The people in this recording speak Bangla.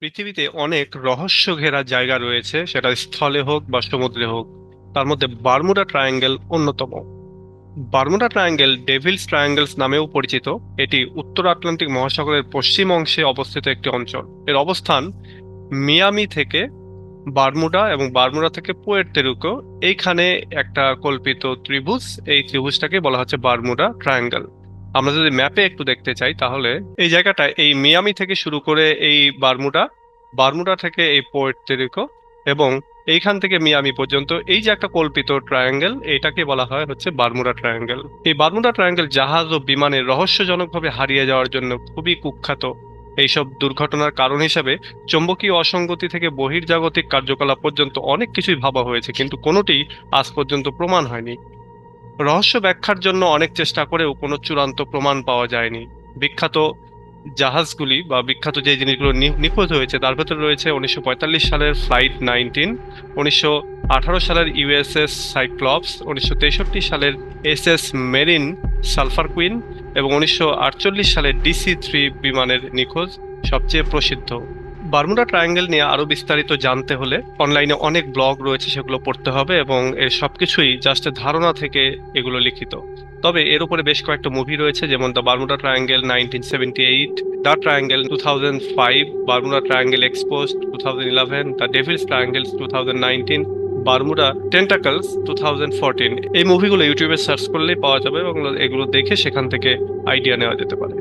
পৃথিবীতে অনেক রহস্য ঘেরা জায়গা রয়েছে, সেটা স্থলে হোক বা সমুদ্রে হোক। তার মধ্যে বারমুডা ট্রায়াঙ্গেল অন্যতম। বারমুডা ট্রায়াঙ্গেল ডেভিলস ট্রায়াঙ্গেলস নামেও পরিচিত। এটি উত্তর আটলান্টিক মহাসাগরের পশ্চিম অংশে অবস্থিত একটি অঞ্চল। এর অবস্থান মিয়ামি থেকে বারমুডা এবং বারমুডা থেকে পুয়ের্তেরিকো। এইখানে একটা কল্পিত ত্রিভুজ, এই ত্রিভুজটাকে বলা হচ্ছে বারমুডা ট্রায়াঙ্গেল। আমরা যদি ম্যাপে একটু দেখতে চাই, তাহলে এই জায়গাটা, এই মিয়ামি থেকে শুরু করে এই বারমুডা বারমুডা থেকে এই পোর্টেরিকো এবং এইখান থেকে মিয়ামি পর্যন্ত, এই যে একটা কল্পিত ট্রায়াঙ্গেল এটাকে বলা হয় হচ্ছে বারমুডা ট্রায়াঙ্গেল এই বারমুডা ট্রায়াঙ্গেল জাহাজ ও বিমানে রহস্যজনকভাবে হারিয়ে যাওয়ার জন্য খুবই কুখ্যাত। এইসব দুর্ঘটনার কারণ হিসাবে চৌম্বকীয় অসঙ্গতি থেকে বহির্জাগতিক কার্যকলাপ পর্যন্ত অনেক কিছুই ভাবা হয়েছে, কিন্তু কোনোটি আজ পর্যন্ত প্রমাণ হয়নি। রহস্য ব্যাখ্যার জন্য অনেক চেষ্টা করেও কোনো চূড়ান্ত প্রমাণ পাওয়া যায়নি। বিখ্যাত জাহাজগুলি বা বিখ্যাত যে জিনিসগুলো নিখোঁজ হয়েছে, তার ভেতরে রয়েছে উনিশশো পঁয়তাল্লিশ সালের ফ্লাইট নাইনটিন, উনিশশো আঠারো সালের ইউএসএস সাইক্লপস, উনিশশো তেষট্টি সালের এস মেরিন সালফার কুইন এবং উনিশশো আটচল্লিশ সালের ডিসি থ্রি বিমানের নিখোঁজ সবচেয়ে প্রসিদ্ধ। বারমুডা ট্রায়াঙ্গেল নিয়ে আরও বিস্তারিত জানতে হলে অনলাইনে অনেক ব্লগ রয়েছে, সেগুলো পড়তে হবে এবং এর সবকিছুই জাস্ট ধারণা থেকে এগুলো লিখিত। তবে এর উপরে বেশ কয়েকটা মুভি রয়েছে, যেমন the Bermuda Triangle nineteen seventy eight the Triangle two thousand five Bermuda Triangle Exposed two thousand eleven the Devil's Triangle two thousand nineteen Bermuda Tentacles two thousand fourteen এই মুভিগুলো ইউটিউবে সার্চ করলেই পাওয়া যাবে এবং এগুলো দেখে সেখান থেকে আইডিয়া নেওয়া যেতে পারে।